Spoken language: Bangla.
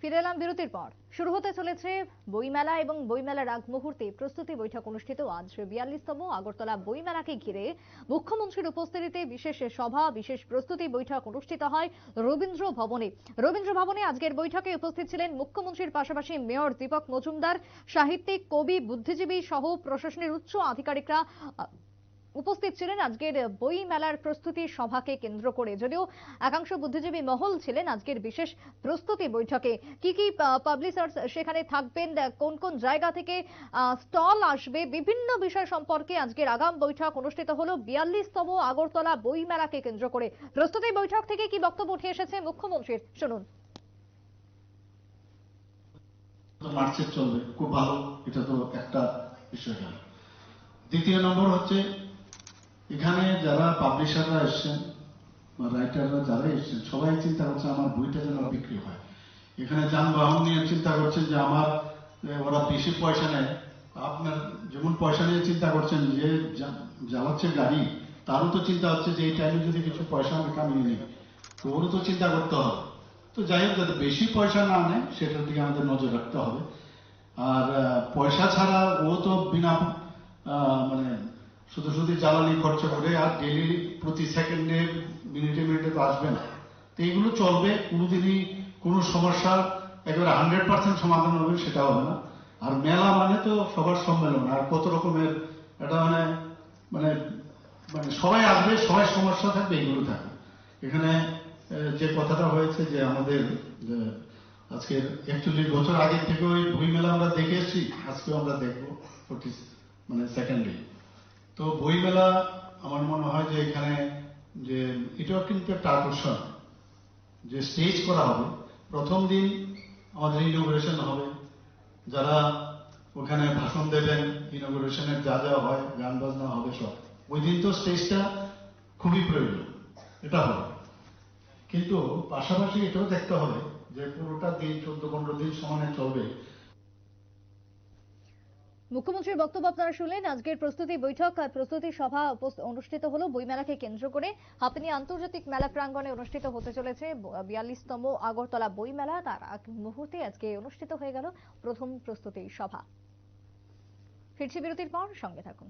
ফিরে এলাম বিরতির পর। শুরু হতে চলেছে বইমেলা এবং বইমেলার আগ মুহূর্তে প্রস্তুতি বৈঠক অনুষ্ঠিত আজ বিয়াল্লিশতম আগরতলা বইমেলাকে ঘিরে। মুখ্যমন্ত্রীর উপস্থিতিতে বিশেষ সভা, বিশেষ প্রস্তুতি বৈঠক অনুষ্ঠিত হয় রবীন্দ্র ভবনে। রবীন্দ্র ভবনে আজকের বৈঠকে উপস্থিত ছিলেন মুখ্যমন্ত্রীর পাশাপাশি মেয়র দীপক মজুমদার, সাহিত্যিক, কবি, বুদ্ধিজীবী সহ প্রশাসনের উচ্চ আধিকারিকরা উপস্থিত ছিলেন আজকের বই মেলার প্রস্তুতি সভাকে কেন্দ্র করে। যদিও একাংশ বুদ্ধিজীবী মহল ছিলেন আজকের বিশেষ প্রস্তুতি বৈঠকে। কি কি পাবলিশার্স সেখানে থাকবেন কোন কোন জায়গা থেকে স্টল আসবে, বিভিন্ন বিষয় সম্পর্কে আজকের আগাম বৈঠক অনুষ্ঠিত হলো। বিয়াল্লিশতম আগরতলা বই মেলাকে কেন্দ্র করে। প্রস্তুতি বৈঠক থেকে কি বক্তব্য উঠে এসেছে? মুখ্যমন্ত্রীর, শুনুন। তো মার্চে চলবে। খুব ভালো। এটা তো একটা বিষয় দ্বিতীয় নম্বর হচ্ছে এখানে যারা পাবলিশাররা এসছেন রাইটাররা যারা এসছেন, সবাই চিন্তা করছে আমার বইটা যেন বিক্রি হয়। এখানে যানবাহন নিয়ে চিন্তা করছেন যে আমার ওরা বেশি পয়সা নেয়। আপনার যেমন পয়সা নিয়ে চিন্তা করছেন যে জ্বালাচ্ছে গাড়ি, তারও তো চিন্তা হচ্ছে যে এই টাইমে যদি কিছু পয়সা আমি কামিয়ে নিই, তো ওরও তো চিন্তা করতে হবে। তো যাই হোক, যাতে বেশি পয়সা না নেয়, সেটার দিকে আমাদের নজর রাখতে হবে। আর পয়সা ছাড়া ও তো বিনা মানে শুধু শুধু জ্বালানি খরচা করে আর ডেলি প্রতি সেকেন্ডে মিনিটে মিনিটে তো আসবে না। তো এইগুলো চলবে, কোনোদিনই কোনো সমস্যা একেবারে হান্ড্রেড পার্সেন্ট সমাধান হবে সেটা হবে না। আর মেলা মানে তো সবার সম্মেলন, আর কত রকমের এটা মানে মানে মানে সবাই আসবে, সবাই সমস্যা থাকবে, এগুলো থাকবে। এখানে যে কথাটা হয়েছে যে আমাদের আজকের একচল্লিশ বছর আগে থেকে ওই বই মেলা আমরা দেখে এসেছি, আজকেও আমরা দেখব মানে সেকেন্ডে তো বই মেলা আমার মনে হয় যে এখানে যে এটাও কিন্তু একটা আকর্ষণ যে স্টেজ করা হবে। প্রথম দিন আমাদের ইনোগ্রেশন হবে। যারা ওখানে ভাষণ দেবেন ইনোগ্রেশনের যা যা হয়, গান বাজনা হবে সব। ওই দিন তো স্টেজটা খুবই প্রয়োজন, এটা হবে। কিন্তু পাশাপাশি এটাও দেখতে হবে যে পুরোটা দিন, চোদ্দ পনেরো দিন সমানে চলবে। মুখ্যমন্ত্রীর বক্তব্য আপনারা শুনলেন। আজকের প্রস্তুতি বৈঠক প্রস্তুতি সভা অনুষ্ঠিত হলো বইমেলাকে কেন্দ্র করে। হাপনি আন্তর্জাতিক মেলা প্রাঙ্গনে অনুষ্ঠিত হতে চলেছে বিয়াল্লিশতম আগরতলা বইমেলা। তার আগ মুহূর্তে আজকে অনুষ্ঠিত হয়ে গেল প্রথম প্রস্তুতি সভা। ফিরছি বিরতির পর, সঙ্গে থাকুন।